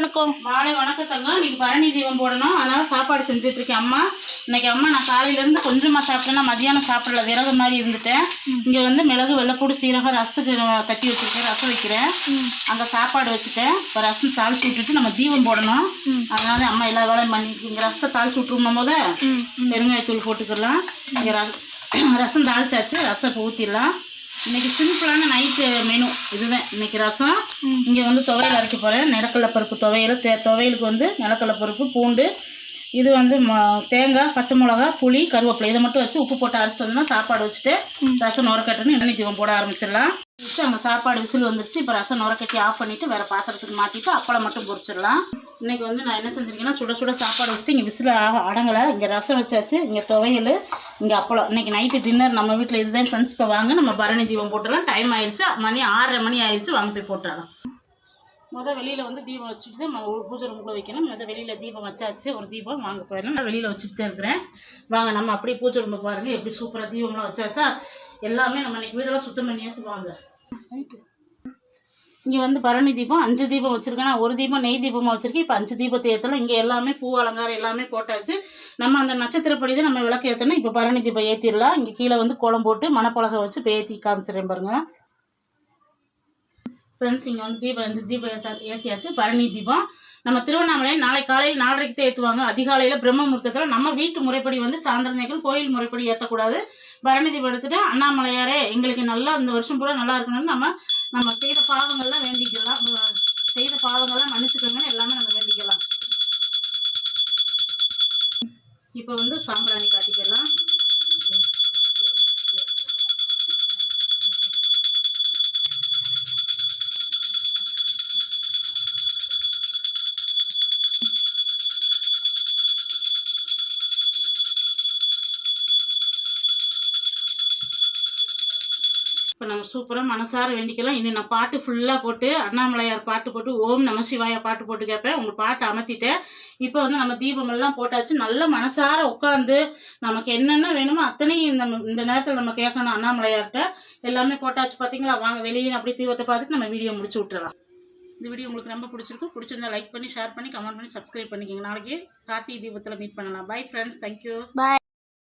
வணக்கம். மாலை வணக்கம் தங்கம் இன்னைக்கு பரணி தீபம் போடணும். அதனால சாப்பாடு செஞ்சுட்டு இருக்கேன் அம்மா. இன்னைக்கு அம்மா நான் காலையில இருந்து கொஞ்சமா சாப்பிட்டேன்னா மதியானம் சாப்பிடல. விறகு மாதிரி இருந்துட்டேன். இங்க வந்து மிளகு வெள்ளைப்பூடு சீரகம் ரசத்துக்கு தட்டி வச்சிருக்கேன். ரசம் வைக்கிறேன். அங்க சாப்பாடு வச்சுட்டேன். இப்போ ரசம் தாளிச்சு விட்டுட்டு நம்ம தீபம் போடணும். அதனால அம்மா எல்லா வேலையும் பண்ணி இங்க ரசத்தை தாளிச்சு விட்டுருவோம் போத பெருங்காயத்தூள் போட்டுக்கலாம். இங்க ரசம் ரசம் தாளிச்சாச்சு. ரசம் ஊற்றிடலாம் இன்னைக்கு சிம்பிளான நைட்டு மெனு இதுதான். இன்னைக்கு ரசம். இங்கே வந்து துவையல் அரைக்க போகிறேன் நிலக்கடலை பருப்பு துவையல் தே துவையலுக்கு வந்து நிலக்கடலை பருப்பு பூண்டு. இது வந்து தேங்காய் பச்சை மிளகா புளி கருவேப்பிலை. இதை மட்டும் வச்சு உப்பு போட்டு அரைச்சிட்டு வந்தோம்னா சாப்பாடு வச்சுட்டு ரசம் நுரக்கட்டுன்னு எண்ணெய் தீபம் போட ஆரம்பிச்சிடலாம். வச்சு அங்கே சாப்பாடு விசில் வந்துருச்சு. இப்போ ரசம் நுரக்கட்டி ஆஃப் பண்ணிவிட்டு வேறு பாத்திரத்துக்கு மாற்றிட்டு அப்பளம் மட்டும் பொரிச்சிடலாம். இன்றைக்கி வந்து நான் என்ன செஞ்சுருக்கேன்னா சுட சுட சாப்பாடு வச்சுட்டு இங்கே விசில் அடங்கலை. இங்கே ரசம் வச்சாச்சு இங்கே துவையல் இங்கே அப்பளம். இன்னைக்கு நைட்டு டின்னர் நம்ம வீட்டில் இதுதான் ஃப்ரெண்ட்ஸ் இப்போ வாங்க நம்ம பரணி தீபம் போட்டுடலாம் டைம் ஆயிடுச்சு மணி ஆறரை மணி ஆயிடுச்சு வாங்க போய் போட்டுடலாம் முதல் வெளியில் வந்து தீபம் வச்சுட்டு தான் நம்ம பூஜை ரூமுக்குள்ளே வைக்கணும். முதல் வெளியில் தீபம் வச்சாச்சு ஒரு தீபம் வாங்க போயிடலாம். நான் வெளியில் வச்சுட்டு தான் இருக்கிறேன். வாங்க நம்ம அப்படியே பூஜை ரூமுக்கு பாருங்கள் எப்படி சூப்பராக தீபம்லாம் வச்சாச்சா? எல்லாமே நம்ம இன்றைக்கி வீடெல்லாம் சுத்தம் பண்ணியாச்சு வாங்க. இங்கே வந்து பரணி தீபம் அஞ்சு தீபம் வச்சுருக்கேன். நான் ஒரு தீபம் நெய் தீபமாக வச்சுருக்கேன். இப்போ அஞ்சு தீபத்தை ஏற்றலாம் இங்கே எல்லாமே பூ அலங்காரம் எல்லாமே போட்டாச்சு. நம்ம அந்த நட்சத்திரப்படி தான் நம்ம விளக்கு ஏற்றணும் இப்போ பரணி தீபம் ஏற்றிடலாம் இங்கே கீழே வந்து கோலம் போட்டு மணப்பலகை வச்சு இப்போ ஏற்றி காமிச்சிடுறேன் பாருங்கள் ஃப்ரெண்ட்ஸ் இங்கே வந்து தீபம் அஞ்சு தீபம் ஏற்றியாச்சு பரணி தீபம். நம்ம திருவண்ணாமலை நாளை காலையில் நாலரைக்கு தான் ஏற்றுவாங்க அதிகாலையில் பிரம்ம முகூர்த்தத்தில் நம்ம வீட்டு முறைப்படி வந்து சாயந்தரம் நேரம் கோயில் முறைப்படி ஏற்றக்கூடாது பரணி எடுத்துட்டு அண்ணாமலையாரே எங்களுக்கு நல்லா இந்த வருஷம் பூரா நல்லா இருக்கணும்னு நம்ம நம்ம செய்த பாவங்கள்லாம் வேண்டிக்கலாம். செய்த பாவங்கள்லாம் மன்னிச்சுக்கோங்கன்னு எல்லாமே நம்ம வேண்டிக்கலாம். இப்போ வந்து சாம்பிராணி காட்டிக்கலாம். இப்போ நம்ம சூப்பராக மனசார வேண்டிக்கலாம். இன்னும் நான் பாட்டு ஃபுல்லாக போட்டு அண்ணாமலையார் பாட்டு போட்டு ஓம் நம சிவாய பாட்டு போட்டு கேட்பேன் உங்கள் பாட்டு அமர்த்திட்டேன். இப்போ வந்து நம்ம தீபமெல்லாம் போட்டாச்சு. நல்ல மனசார உட்காந்து நமக்கு என்னென்ன வேணுமோ அத்தனையும் நம்ம இந்த நேரத்தில் நம்ம கேட்கணும் அண்ணாமலையார்கிட்ட. எல்லாமே போட்டாச்சு பார்த்தீங்களா வாங்க வெளியே அப்படி தீபத்தை பார்த்துட்டு நம்ம வீடியோ முடிச்சு விட்டுறலாம். இந்த வீடியோ உங்களுக்கு ரொம்ப பிடிச்சிருக்கு. பிடிச்சிருந்தா லைக் பண்ணி ஷேர் பண்ணி கமெண்ட் பண்ணி சப்ஸ்கிரைப் பண்ணிக்கோங்க. நாளைக்கு கார்த்திகை தீபத்தில் மீட் பண்ணலாம். Bye friends thank you bye